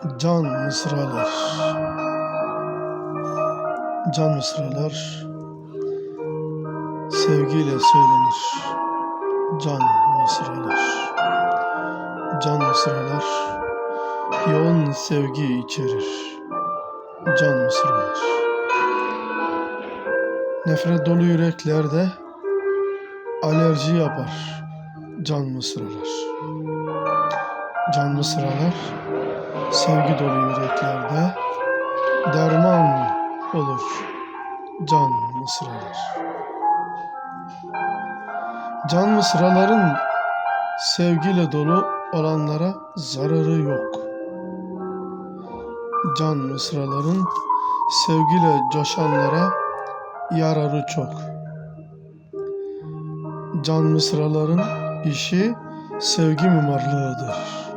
Can mısralar. Can mısralar Sevgiyle söylenir. Can mısralar. Can mısralar Yoğun sevgi içerir. Can mısralar. Nefret dolu yüreklerde Alerji yapar Can mısralar. Can mısralar sevgi dolu yüreklerde derman olur can mısralar. Can mısraların sevgiyle dolu olanlara zararı yok. Can mısraların sevgiyle coşanlara yararı çok. Can mısraların işi sevgi mimarlığıdır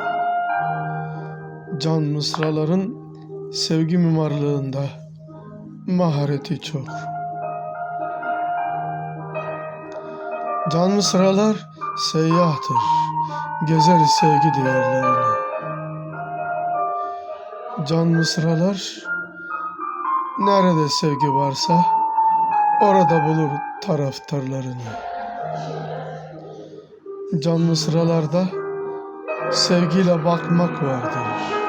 can mısraların sevgi mimarlığında mahareti çok. Can mısralar seyyahtır, gezer sevgi değerlerini. Can mısralar nerede sevgi varsa orada bulur taraftarlarını. Can mısralarda sevgiyle bakmak vardır.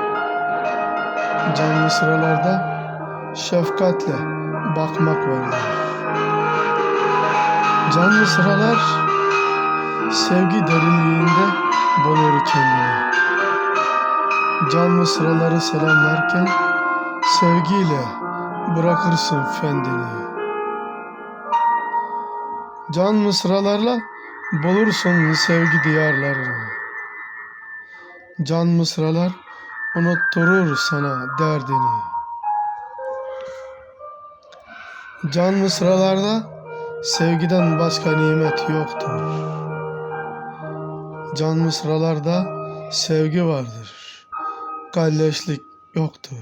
Canlı sıralarda şefkatle bakmak vardır. Canlı sıralar sevgi derinliğinde bulur kendini. Canlı sıraları selamlarken sevgiyle bırakırsın fendini. Can mısralarla bulursun sevgi diyarlarını. Can mısralar unutturur sana derdini. Can mısralarda sevgiden başka nimet yoktur. Can mısralarda sevgi vardır. Kalleşlik yoktur.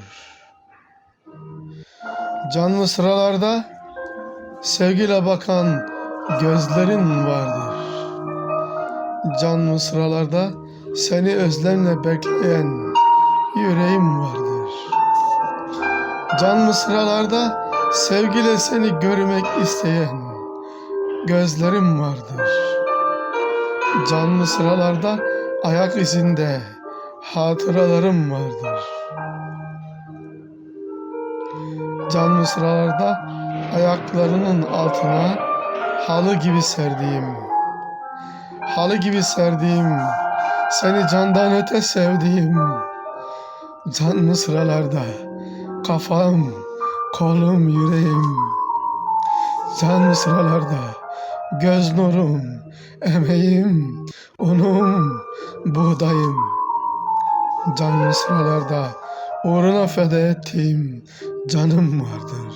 Can mısralarda sevgiyle bakan gözlerin vardır. Can mısralarda seni özlemle bekleyen yüreğim vardır. Can mısralarda sevgiyle seni görmek isteyen gözlerim vardır. Can mısralarda ayak izinde hatıralarım vardır. Can mısralarda ayaklarının altına halı gibi serdiğim, halı gibi serdiğim, seni candan öte sevdiğim, Canlı sıralarda kafam, kolum, yüreğim. Canlı sıralarda göz nurum, emeğim, unum, buğdayım. Canlı sıralarda uğruna feda ettiğim canım vardır.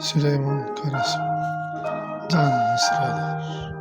Süleyman Karasu. Canlı sıralar